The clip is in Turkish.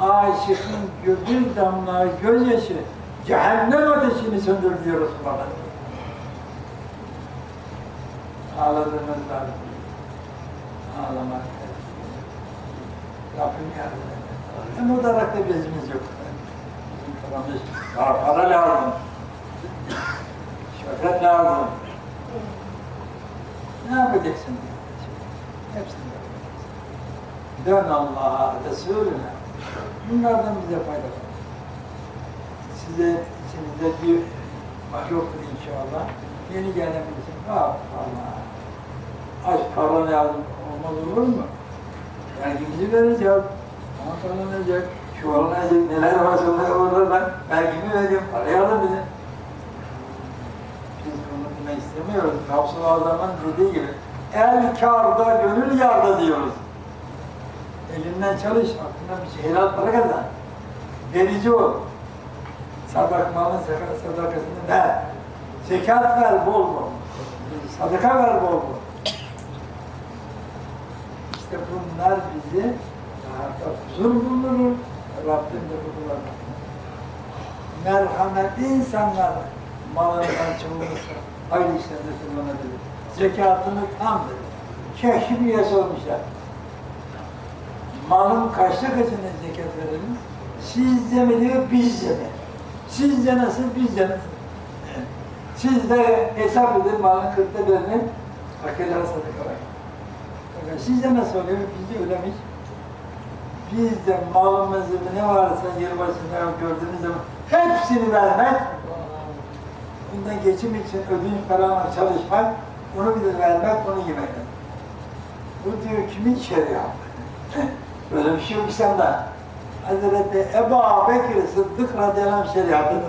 aşıkın bir damla gözyaşı cehennem ateşini söndürür diyor Resulullah. Ağladığımızda ağlamak. Rabbim yardım eder. Hem o darakta bezimiz yok. Bizim paramız, para, para lazım. Şöhret lazım. Ne yapacaksın? Hepsini yapacaksın. Dön Allah'a, Resulüne. Bunlardan bize fayda var. Size içinizde bir yoktur inşallah. Yeni gelen birisi, ah Allah. Aç para lazım, olmaz olur mu? Yani bizi vereceğim. Ama kazanacak, şu alınacak, neler var onlar orada ben, belki mi vereceğim, parayı alın bize. Biz bunu bilmek istemiyoruz. Kapsül Azam'ın dediği gibi, el kârda, gönül yarda diyoruz. Elinden çalış, aklına bir şey, helal para kazan. Verici ol. Sadak malın sadaka- sadakasını ver. Zekat ver bol bol. Sadaka ver bol bol. İşte bunlar bizi rahatla huzur bulunur. Rabbim de bu kullanır. Merhametli insanlar malından çoğunlukla hayır işlerinde kullanabilir. Zekatını tam verir. Üyesi olmuşlar. Malın kaçta kaçına zekat verelim? Sizce mi diyor, bizce mi? Sizce nasıl, bizce nasıl? Siz de hesap edin malın kırkta birini fakirlere sadaka verin. Fakat Sizde nasıl oluyor? Bizde öyle mi? Bizde malımızı ne varsa yılbaşında gördüğünüz zaman hepsini vermek, bundan geçim için ödünç paranla çalışmak, onu bir de vermek, onu yemek. Bu diyor kimin şeriatı? Böyle bir şey yok İslam'da. Hazreti Ebu Bekir Sıddık radıyallahu anh şeriatıdır.